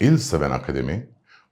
İl Seven Akademi,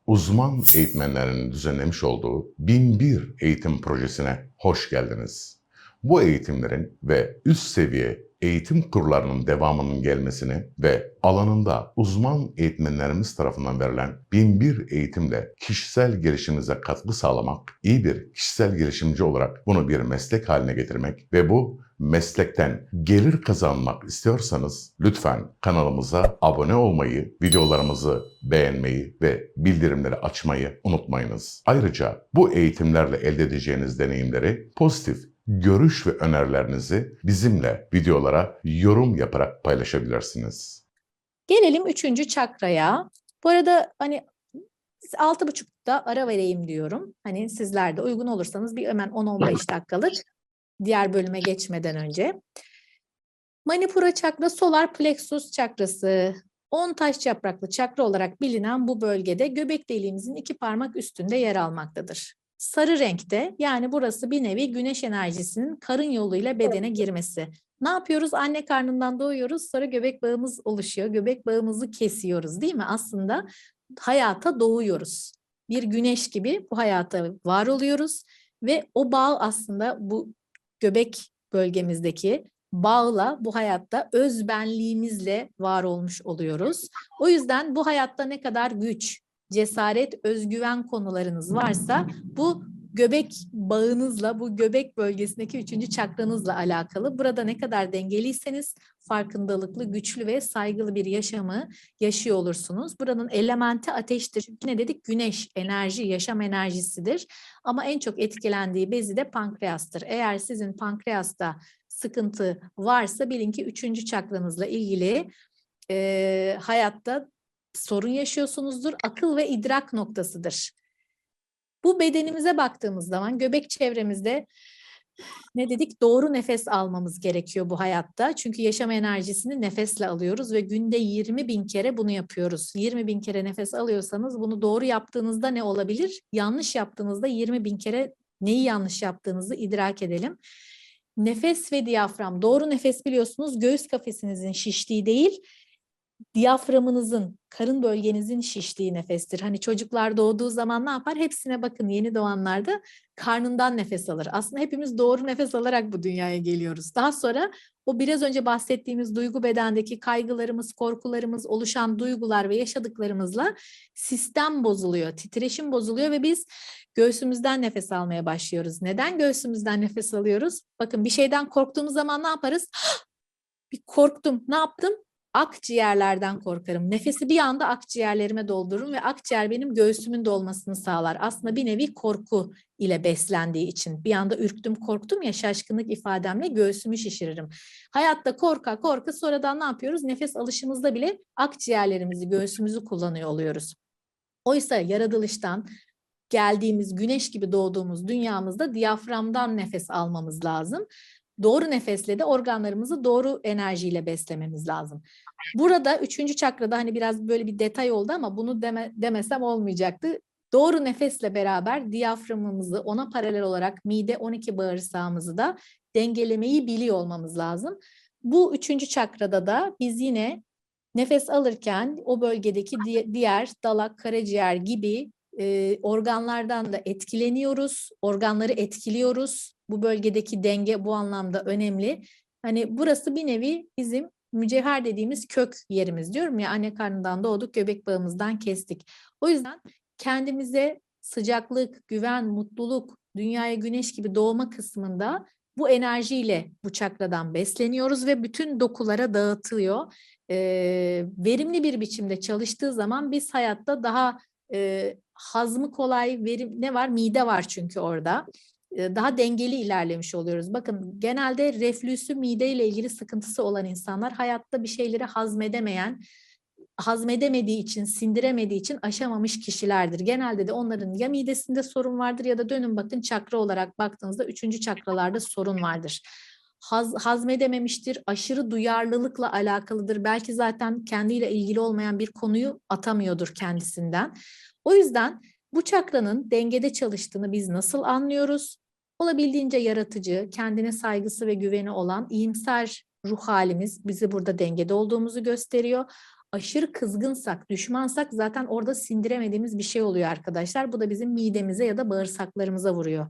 uzman eğitmenlerin düzenlemiş olduğu 1001 eğitim projesine hoş geldiniz. Bu eğitimlerin ve üst seviye eğitim kurlarının devamının gelmesini ve alanında uzman eğitmenlerimiz tarafından verilen 1001 eğitimle kişisel gelişiminize katkı sağlamak, iyi bir kişisel gelişimci olarak bunu bir meslek haline getirmek ve bu meslekten gelir kazanmak istiyorsanız lütfen kanalımıza abone olmayı, videolarımızı beğenmeyi ve bildirimleri açmayı unutmayınız. Ayrıca bu eğitimlerle elde edeceğiniz deneyimleri pozitif görüş ve önerilerinizi bizimle videolara yorum yaparak paylaşabilirsiniz. Gelelim üçüncü çakraya. Bu arada hani altı buçukta ara vereyim diyorum. Hani sizler de uygun olursanız bir hemen 10-15 dakikalık diğer bölüme geçmeden önce. Manipura çakra solar plexus çakrası. 10 taş yapraklı çakra olarak bilinen bu bölgede göbek deliğimizin iki parmak üstünde yer almaktadır. Sarı renkte yani burası bir nevi güneş enerjisinin karın yoluyla bedene girmesi. Ne yapıyoruz? Anne karnından doğuyoruz sonra göbek bağımız oluşuyor. Göbek bağımızı kesiyoruz değil mi? Aslında hayata doğuyoruz. Bir güneş gibi bu hayata var oluyoruz ve o bağ aslında bu göbek bölgemizdeki bağla bu hayatta özbenliğimizle var olmuş oluyoruz. O yüzden bu hayatta ne kadar güç, cesaret, özgüven konularınız varsa bu göbek bağınızla, bu göbek bölgesindeki üçüncü çakranızla alakalı. Burada ne kadar dengeliyseniz farkındalıklı, güçlü ve saygılı bir yaşamı yaşıyor olursunuz. Buranın elementi ateştir. Çünkü ne dedik? Güneş, enerji, yaşam enerjisidir. Ama en çok etkilendiği bezi de pankreastır. Eğer sizin pankreasta sıkıntı varsa bilin ki üçüncü çakranızla ilgili e, hayatta sorun yaşıyorsunuzdur. Akıl ve idrak noktasıdır. Bu bedenimize baktığımız zaman göbek çevremizde ne dedik? Doğru nefes almamız gerekiyor bu hayatta. Çünkü yaşam enerjisini nefesle alıyoruz ve günde 20 bin kere bunu yapıyoruz. 20 bin kere nefes alıyorsanız bunu doğru yaptığınızda ne olabilir? Yanlış yaptığınızda 20 bin kere neyi yanlış yaptığınızı idrak edelim. Nefes ve diyafram. Doğru nefes biliyorsunuz göğüs kafesinizin şiştiği değil, diyaframınızın, karın bölgenizin şiştiği nefestir. Hani çocuklar doğduğu zaman ne yapar? Hepsine bakın yeni doğanlarda karnından nefes alır. Aslında hepimiz doğru nefes alarak bu dünyaya geliyoruz. Daha sonra o biraz önce bahsettiğimiz duygu bedendeki kaygılarımız, korkularımız, oluşan duygular ve yaşadıklarımızla sistem bozuluyor, titreşim bozuluyor ve biz göğsümüzden nefes almaya başlıyoruz. Neden göğsümüzden nefes alıyoruz? Bakın bir şeyden korktuğumuz zaman ne yaparız? Bir korktum. Ne yaptım? Akciğerlerden korkarım. Nefesi bir anda akciğerlerime doldururum ve akciğer benim göğsümün dolmasını sağlar. Aslında bir nevi korku ile beslendiği için. Bir anda ürktüm, korktum ya şaşkınlık ifademle göğsümü şişiririm. Hayatta korka korka sonradan ne yapıyoruz? Nefes alışımızda bile akciğerlerimizi, göğsümüzü kullanıyor oluyoruz. Oysa yaratılıştan geldiğimiz güneş gibi doğduğumuz dünyamızda diyaframdan nefes almamız lazım doğru nefesle de organlarımızı doğru enerjiyle beslememiz lazım. Burada üçüncü çakrada hani biraz böyle bir detay oldu ama bunu deme, demesem olmayacaktı. Doğru nefesle beraber diyaframımızı ona paralel olarak mide 12 bağırsağımızı da dengelemeyi biliyor olmamız lazım. Bu üçüncü çakrada da biz yine nefes alırken o bölgedeki diğer dalak, karaciğer gibi e, organlardan da etkileniyoruz, organları etkiliyoruz. Bu bölgedeki denge bu anlamda önemli. Hani burası bir nevi bizim mücevher dediğimiz kök yerimiz diyorum ya anne karnından doğduk göbek bağımızdan kestik. O yüzden kendimize sıcaklık, güven, mutluluk, dünyaya güneş gibi doğma kısmında bu enerjiyle bu çakradan besleniyoruz ve bütün dokulara dağıtıyor. Ee, verimli bir biçimde çalıştığı zaman biz hayatta daha e, hazmı kolay, verim ne var? Mide var çünkü orada. E, daha dengeli ilerlemiş oluyoruz. Bakın genelde reflüsü mide ile ilgili sıkıntısı olan insanlar hayatta bir şeyleri hazmedemeyen, hazmedemediği için, sindiremediği için aşamamış kişilerdir. Genelde de onların ya midesinde sorun vardır ya da dönün bakın çakra olarak baktığınızda üçüncü çakralarda sorun vardır. Haz, hazmedememiştir, aşırı duyarlılıkla alakalıdır. Belki zaten kendiyle ilgili olmayan bir konuyu atamıyordur kendisinden. O yüzden bu çakranın dengede çalıştığını biz nasıl anlıyoruz? Olabildiğince yaratıcı, kendine saygısı ve güveni olan iyimser ruh halimiz bizi burada dengede olduğumuzu gösteriyor. aşırı kızgınsak, düşmansak zaten orada sindiremediğimiz bir şey oluyor arkadaşlar. Bu da bizim midemize ya da bağırsaklarımıza vuruyor.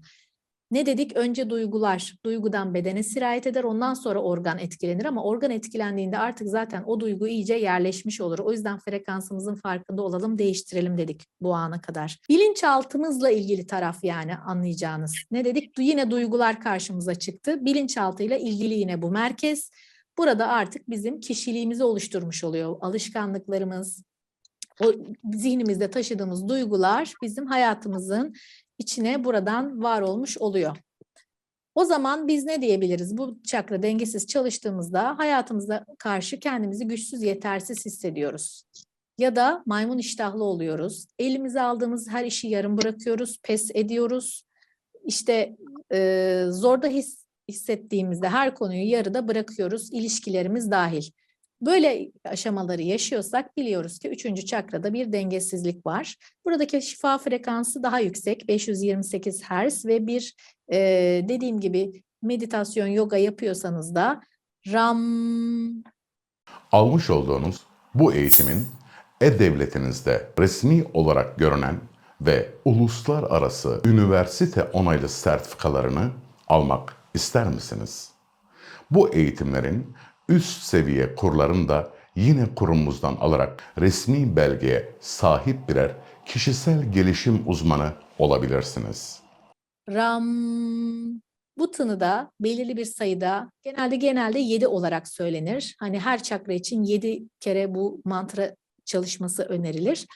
Ne dedik? Önce duygular, duygudan bedene sirayet eder, ondan sonra organ etkilenir ama organ etkilendiğinde artık zaten o duygu iyice yerleşmiş olur. O yüzden frekansımızın farkında olalım, değiştirelim dedik bu ana kadar. Bilinçaltımızla ilgili taraf yani anlayacağınız. Ne dedik? Yine duygular karşımıza çıktı. Bilinçaltıyla ilgili yine bu merkez. Burada artık bizim kişiliğimizi oluşturmuş oluyor. Alışkanlıklarımız, o zihnimizde taşıdığımız duygular bizim hayatımızın içine buradan var olmuş oluyor. O zaman biz ne diyebiliriz? Bu çakra dengesiz çalıştığımızda hayatımıza karşı kendimizi güçsüz, yetersiz hissediyoruz. Ya da maymun iştahlı oluyoruz. Elimize aldığımız her işi yarım bırakıyoruz, pes ediyoruz. İşte e, zorda his, hissettiğimizde her konuyu yarıda bırakıyoruz, ilişkilerimiz dahil. Böyle aşamaları yaşıyorsak biliyoruz ki üçüncü çakrada bir dengesizlik var. Buradaki şifa frekansı daha yüksek 528 Hz ve bir e, dediğim gibi meditasyon yoga yapıyorsanız da RAM Almış olduğunuz bu eğitimin e-devletinizde resmi olarak görünen ve uluslararası üniversite onaylı sertifikalarını almak ister misiniz? Bu eğitimlerin üst seviye kurlarını da yine kurumumuzdan alarak resmi belgeye sahip birer kişisel gelişim uzmanı olabilirsiniz. RAM bu tını da belirli bir sayıda genelde genelde 7 olarak söylenir. Hani her çakra için 7 kere bu mantra çalışması önerilir.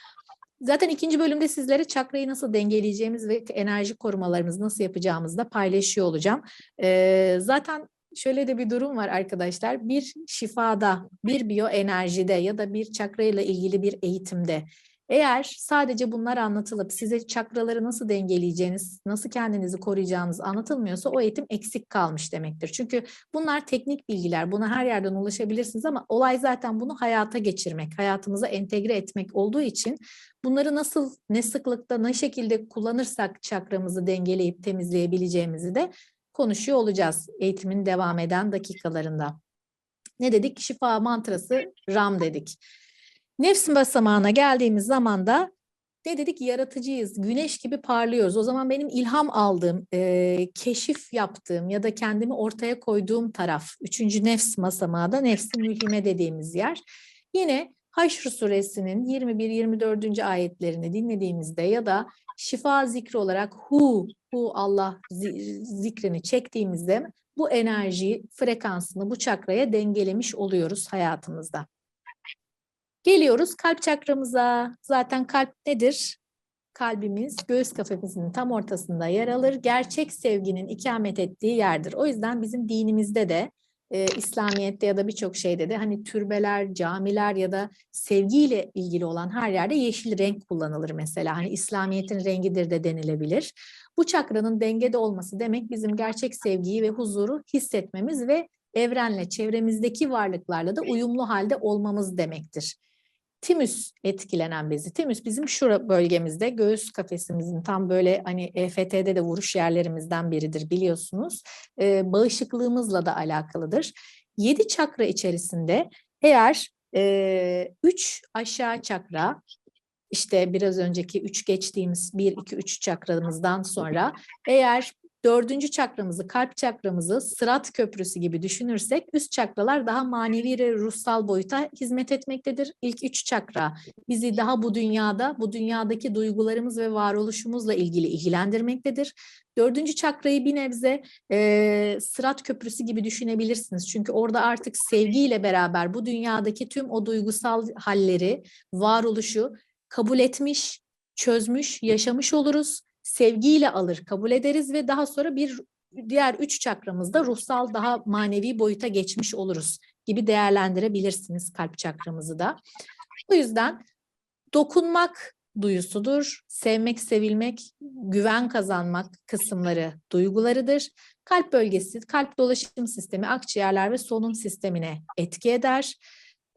Zaten ikinci bölümde sizlere çakrayı nasıl dengeleyeceğimiz ve enerji korumalarımızı nasıl yapacağımızı da paylaşıyor olacağım. Ee, zaten şöyle de bir durum var arkadaşlar. Bir şifada, bir biyoenerjide ya da bir çakrayla ilgili bir eğitimde eğer sadece bunlar anlatılıp size çakraları nasıl dengeleyeceğiniz, nasıl kendinizi koruyacağınız anlatılmıyorsa o eğitim eksik kalmış demektir. Çünkü bunlar teknik bilgiler, buna her yerden ulaşabilirsiniz ama olay zaten bunu hayata geçirmek, hayatımıza entegre etmek olduğu için bunları nasıl, ne sıklıkta, ne şekilde kullanırsak çakramızı dengeleyip temizleyebileceğimizi de konuşuyor olacağız eğitimin devam eden dakikalarında. Ne dedik? Şifa mantrası RAM dedik. Nefs basamağına geldiğimiz zaman da ne dedik? Yaratıcıyız, güneş gibi parlıyoruz. O zaman benim ilham aldığım, e, keşif yaptığım ya da kendimi ortaya koyduğum taraf, üçüncü nefs basamağı da nefsi mülhime dediğimiz yer. Yine Haşr suresinin 21-24. ayetlerini dinlediğimizde ya da şifa zikri olarak hu, hu Allah zikrini çektiğimizde bu enerjiyi, frekansını bu çakraya dengelemiş oluyoruz hayatımızda. Geliyoruz kalp çakramıza. Zaten kalp nedir? Kalbimiz göğüs kafemizin tam ortasında yer alır. Gerçek sevginin ikamet ettiği yerdir. O yüzden bizim dinimizde de e, İslamiyet'te ya da birçok şeyde de hani türbeler, camiler ya da sevgiyle ilgili olan her yerde yeşil renk kullanılır mesela. Hani İslamiyet'in rengidir de denilebilir. Bu çakranın dengede olması demek bizim gerçek sevgiyi ve huzuru hissetmemiz ve evrenle, çevremizdeki varlıklarla da uyumlu halde olmamız demektir. Timüs etkilenen bezi. Timüs bizim şura bölgemizde göğüs kafesimizin tam böyle hani EFT'de de vuruş yerlerimizden biridir biliyorsunuz. Ee, bağışıklığımızla da alakalıdır. Yedi çakra içerisinde eğer e, üç aşağı çakra işte biraz önceki üç geçtiğimiz bir, iki, üç çakramızdan sonra eğer dördüncü çakramızı, kalp çakramızı sırat köprüsü gibi düşünürsek üst çakralar daha manevi ve ruhsal boyuta hizmet etmektedir. İlk üç çakra bizi daha bu dünyada, bu dünyadaki duygularımız ve varoluşumuzla ilgili ilgilendirmektedir. Dördüncü çakrayı bir nebze e, sırat köprüsü gibi düşünebilirsiniz. Çünkü orada artık sevgiyle beraber bu dünyadaki tüm o duygusal halleri, varoluşu kabul etmiş, çözmüş, yaşamış oluruz sevgiyle alır, kabul ederiz ve daha sonra bir diğer üç çakramızda ruhsal daha manevi boyuta geçmiş oluruz gibi değerlendirebilirsiniz kalp çakramızı da. O yüzden dokunmak duyusudur. Sevmek, sevilmek, güven kazanmak kısımları duygularıdır. Kalp bölgesi, kalp dolaşım sistemi, akciğerler ve solunum sistemine etki eder.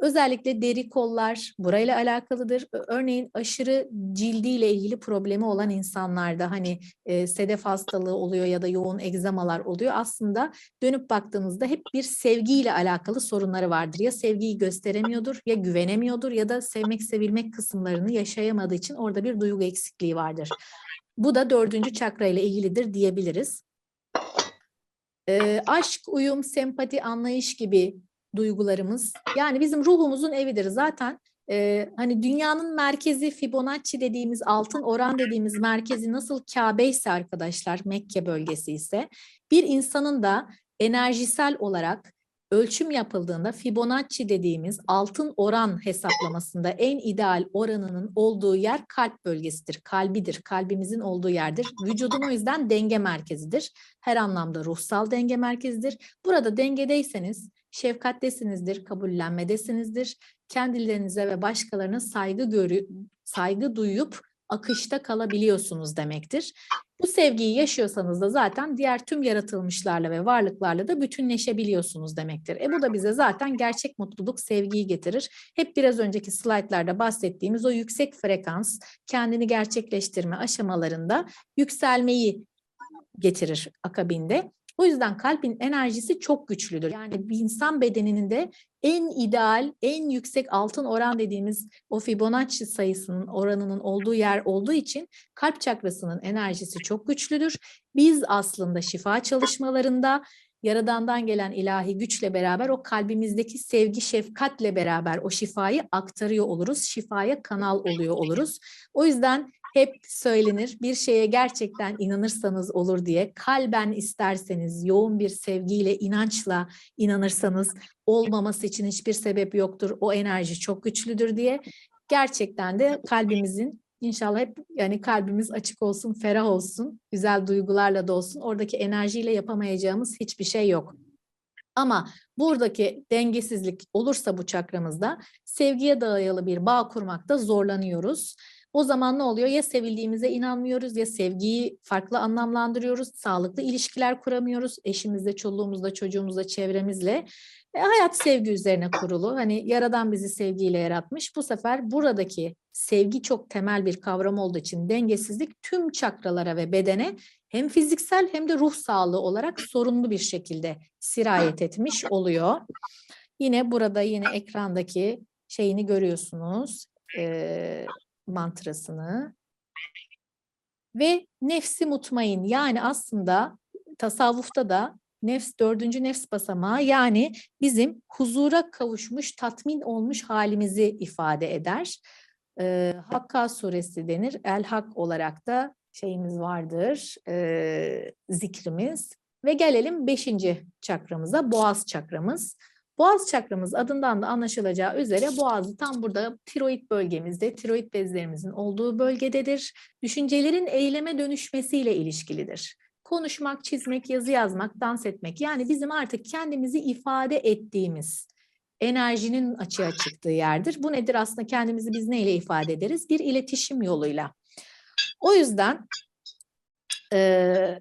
Özellikle deri kollar burayla alakalıdır. Örneğin aşırı cildiyle ilgili problemi olan insanlarda hani e, sedef hastalığı oluyor ya da yoğun egzamalar oluyor. Aslında dönüp baktığımızda hep bir sevgiyle alakalı sorunları vardır. Ya sevgiyi gösteremiyordur ya güvenemiyordur ya da sevmek sevilmek kısımlarını yaşayamadığı için orada bir duygu eksikliği vardır. Bu da dördüncü çakra ile ilgilidir diyebiliriz. Ee, aşk, uyum, sempati, anlayış gibi duygularımız yani bizim ruhumuzun evidir. Zaten e, hani dünyanın merkezi Fibonacci dediğimiz altın oran dediğimiz merkezi nasıl Kabe ise arkadaşlar Mekke bölgesi ise bir insanın da enerjisel olarak ölçüm yapıldığında Fibonacci dediğimiz altın oran hesaplamasında en ideal oranının olduğu yer kalp bölgesidir, kalbidir, kalbimizin olduğu yerdir. Vücudun o yüzden denge merkezidir. Her anlamda ruhsal denge merkezidir. Burada dengedeyseniz şefkattesinizdir, kabullenmedesinizdir. Kendilerinize ve başkalarına saygı görü saygı duyup akışta kalabiliyorsunuz demektir. Bu sevgiyi yaşıyorsanız da zaten diğer tüm yaratılmışlarla ve varlıklarla da bütünleşebiliyorsunuz demektir. E bu da bize zaten gerçek mutluluk, sevgiyi getirir. Hep biraz önceki slaytlarda bahsettiğimiz o yüksek frekans, kendini gerçekleştirme aşamalarında yükselmeyi getirir akabinde. O yüzden kalbin enerjisi çok güçlüdür. Yani bir insan bedeninin de en ideal, en yüksek altın oran dediğimiz o Fibonacci sayısının oranının olduğu yer olduğu için kalp çakrasının enerjisi çok güçlüdür. Biz aslında şifa çalışmalarında Yaradan'dan gelen ilahi güçle beraber o kalbimizdeki sevgi, şefkatle beraber o şifayı aktarıyor oluruz. Şifaya kanal oluyor oluruz. O yüzden hep söylenir bir şeye gerçekten inanırsanız olur diye kalben isterseniz yoğun bir sevgiyle inançla inanırsanız olmaması için hiçbir sebep yoktur o enerji çok güçlüdür diye gerçekten de kalbimizin inşallah hep yani kalbimiz açık olsun ferah olsun güzel duygularla da olsun oradaki enerjiyle yapamayacağımız hiçbir şey yok. Ama buradaki dengesizlik olursa bu çakramızda sevgiye dayalı bir bağ kurmakta zorlanıyoruz. O zaman ne oluyor? Ya sevildiğimize inanmıyoruz ya sevgiyi farklı anlamlandırıyoruz. Sağlıklı ilişkiler kuramıyoruz. Eşimizle, çoluğumuzla, çocuğumuzla, çevremizle. E, hayat sevgi üzerine kurulu. Hani yaradan bizi sevgiyle yaratmış. Bu sefer buradaki sevgi çok temel bir kavram olduğu için dengesizlik tüm çakralara ve bedene hem fiziksel hem de ruh sağlığı olarak sorunlu bir şekilde sirayet etmiş oluyor. Yine burada yine ekrandaki şeyini görüyorsunuz. Ee, mantrasını ve nefsi mutmain yani aslında tasavvufta da nefs dördüncü nefs basamağı yani bizim huzura kavuşmuş tatmin olmuş halimizi ifade eder. Ee, Hakka suresi denir. El Hak olarak da şeyimiz vardır e, zikrimiz ve gelelim beşinci çakramıza boğaz çakramız. Boğaz çakramız adından da anlaşılacağı üzere boğazı tam burada tiroid bölgemizde, tiroid bezlerimizin olduğu bölgededir. Düşüncelerin eyleme dönüşmesiyle ilişkilidir. Konuşmak, çizmek, yazı yazmak, dans etmek yani bizim artık kendimizi ifade ettiğimiz enerjinin açığa çıktığı yerdir. Bu nedir aslında kendimizi biz neyle ifade ederiz? Bir iletişim yoluyla. O yüzden e,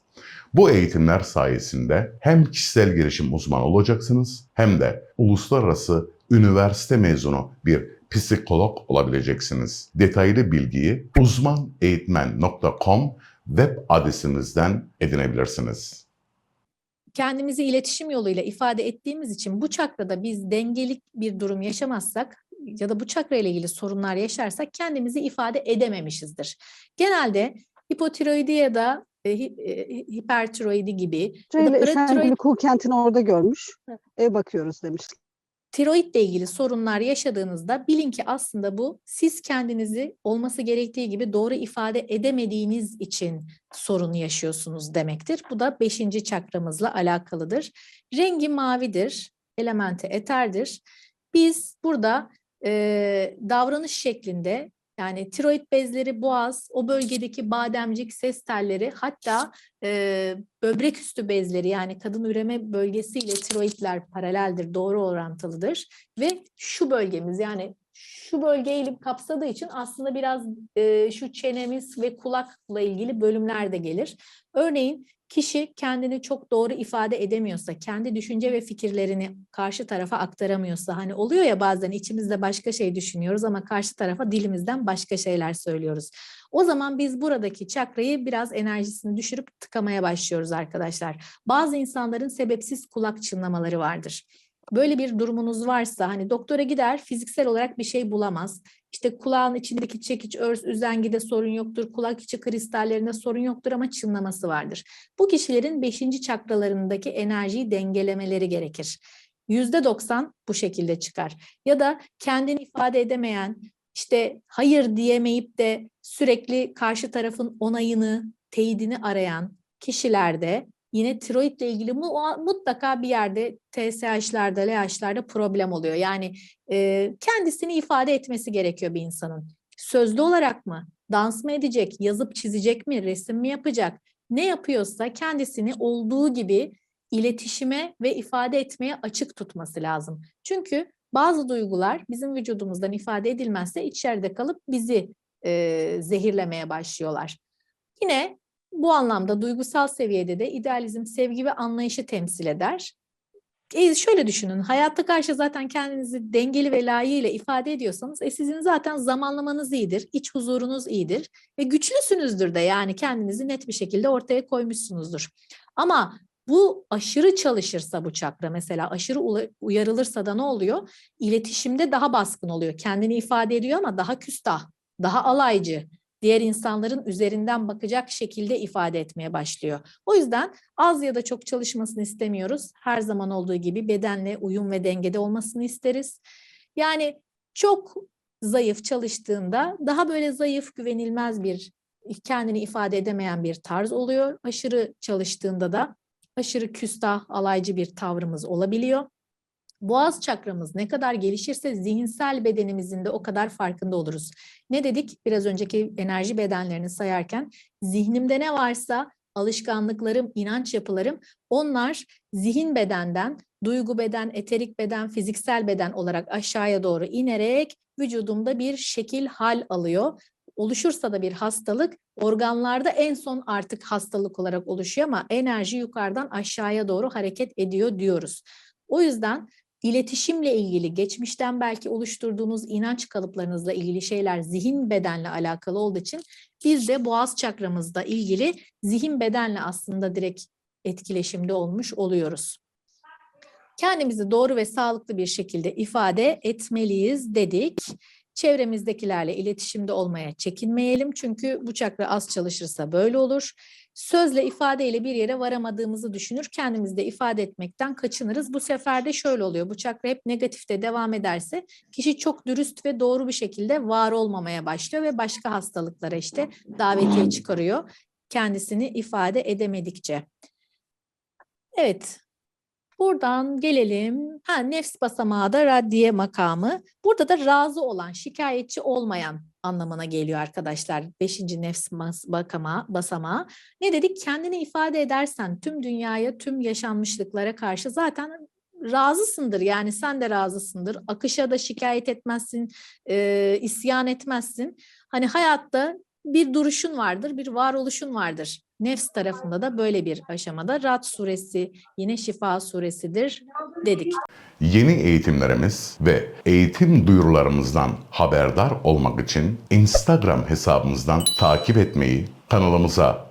Bu eğitimler sayesinde hem kişisel gelişim uzmanı olacaksınız hem de uluslararası üniversite mezunu bir psikolog olabileceksiniz. Detaylı bilgiyi uzmaneğitmen.com web adresimizden edinebilirsiniz. kendimizi iletişim yoluyla ifade ettiğimiz için bu çakrada biz dengelik bir durum yaşamazsak ya da bu çakra ile ilgili sorunlar yaşarsak kendimizi ifade edememişizdir. Genelde hipotiroidi ya da e, e, hipertiroidi gibi ya da Şöyle paratiroid Kul kentini orada görmüş. Ev bakıyoruz demiş. tiroidle ilgili sorunlar yaşadığınızda bilin ki aslında bu siz kendinizi olması gerektiği gibi doğru ifade edemediğiniz için sorun yaşıyorsunuz demektir. Bu da beşinci çakramızla alakalıdır. Rengi mavidir, elementi eterdir. Biz burada e, davranış şeklinde yani tiroid bezleri, boğaz, o bölgedeki bademcik, ses telleri hatta e, böbrek üstü bezleri yani kadın üreme bölgesiyle tiroidler paraleldir, doğru orantılıdır. Ve şu bölgemiz yani şu bölgeyi kapsadığı için aslında biraz e, şu çenemiz ve kulakla ilgili bölümler de gelir. Örneğin kişi kendini çok doğru ifade edemiyorsa, kendi düşünce ve fikirlerini karşı tarafa aktaramıyorsa, hani oluyor ya bazen içimizde başka şey düşünüyoruz ama karşı tarafa dilimizden başka şeyler söylüyoruz. O zaman biz buradaki çakrayı biraz enerjisini düşürüp tıkamaya başlıyoruz arkadaşlar. Bazı insanların sebepsiz kulak çınlamaları vardır. Böyle bir durumunuz varsa hani doktora gider fiziksel olarak bir şey bulamaz. İşte kulağın içindeki çekiç, örs, üzengide sorun yoktur. Kulak içi kristallerinde sorun yoktur ama çınlaması vardır. Bu kişilerin beşinci çakralarındaki enerjiyi dengelemeleri gerekir. Yüzde doksan bu şekilde çıkar. Ya da kendini ifade edemeyen, işte hayır diyemeyip de sürekli karşı tarafın onayını, teyidini arayan kişilerde yine tiroidle ilgili mu- mutlaka bir yerde TSH'larda, LH'larda problem oluyor. Yani e, kendisini ifade etmesi gerekiyor bir insanın. Sözlü olarak mı? Dans mı edecek? Yazıp çizecek mi? Resim mi yapacak? Ne yapıyorsa kendisini olduğu gibi iletişime ve ifade etmeye açık tutması lazım. Çünkü bazı duygular bizim vücudumuzdan ifade edilmezse içeride kalıp bizi e, zehirlemeye başlıyorlar. Yine bu anlamda duygusal seviyede de idealizm sevgi ve anlayışı temsil eder. E şöyle düşünün, hayatta karşı zaten kendinizi dengeli ve layığıyla ifade ediyorsanız, e sizin zaten zamanlamanız iyidir, iç huzurunuz iyidir ve güçlüsünüzdür de yani kendinizi net bir şekilde ortaya koymuşsunuzdur. Ama bu aşırı çalışırsa bu çakra mesela aşırı uyarılırsa da ne oluyor? İletişimde daha baskın oluyor. Kendini ifade ediyor ama daha küstah, daha alaycı, diğer insanların üzerinden bakacak şekilde ifade etmeye başlıyor. O yüzden az ya da çok çalışmasını istemiyoruz. Her zaman olduğu gibi bedenle uyum ve dengede olmasını isteriz. Yani çok zayıf çalıştığında daha böyle zayıf, güvenilmez bir kendini ifade edemeyen bir tarz oluyor. Aşırı çalıştığında da aşırı küstah, alaycı bir tavrımız olabiliyor. Boğaz çakramız ne kadar gelişirse zihinsel bedenimizin de o kadar farkında oluruz. Ne dedik biraz önceki enerji bedenlerini sayarken? Zihnimde ne varsa alışkanlıklarım, inanç yapılarım onlar zihin bedenden, duygu beden, eterik beden, fiziksel beden olarak aşağıya doğru inerek vücudumda bir şekil hal alıyor. Oluşursa da bir hastalık organlarda en son artık hastalık olarak oluşuyor ama enerji yukarıdan aşağıya doğru hareket ediyor diyoruz. O yüzden İletişimle ilgili geçmişten belki oluşturduğunuz inanç kalıplarınızla ilgili şeyler zihin bedenle alakalı olduğu için biz de boğaz çakramızda ilgili zihin bedenle aslında direkt etkileşimde olmuş oluyoruz. Kendimizi doğru ve sağlıklı bir şekilde ifade etmeliyiz dedik. Çevremizdekilerle iletişimde olmaya çekinmeyelim çünkü bu çakra az çalışırsa böyle olur. Sözle ifadeyle bir yere varamadığımızı düşünür, kendimizde ifade etmekten kaçınırız. Bu sefer de şöyle oluyor, bu çakra hep negatifte devam ederse kişi çok dürüst ve doğru bir şekilde var olmamaya başlıyor ve başka hastalıklara işte davetiye çıkarıyor kendisini ifade edemedikçe. Evet, Buradan gelelim. Ha, nefs basamağı da raddiye makamı. Burada da razı olan, şikayetçi olmayan anlamına geliyor arkadaşlar. Beşinci nefs bakama, basamağı. Ne dedik? Kendini ifade edersen tüm dünyaya, tüm yaşanmışlıklara karşı zaten razısındır. Yani sen de razısındır. Akışa da şikayet etmezsin, e, isyan etmezsin. Hani hayatta bir duruşun vardır, bir varoluşun vardır. Nefs tarafında da böyle bir aşamada Rad suresi yine Şifa suresidir dedik. Yeni eğitimlerimiz ve eğitim duyurularımızdan haberdar olmak için Instagram hesabımızdan takip etmeyi, kanalımıza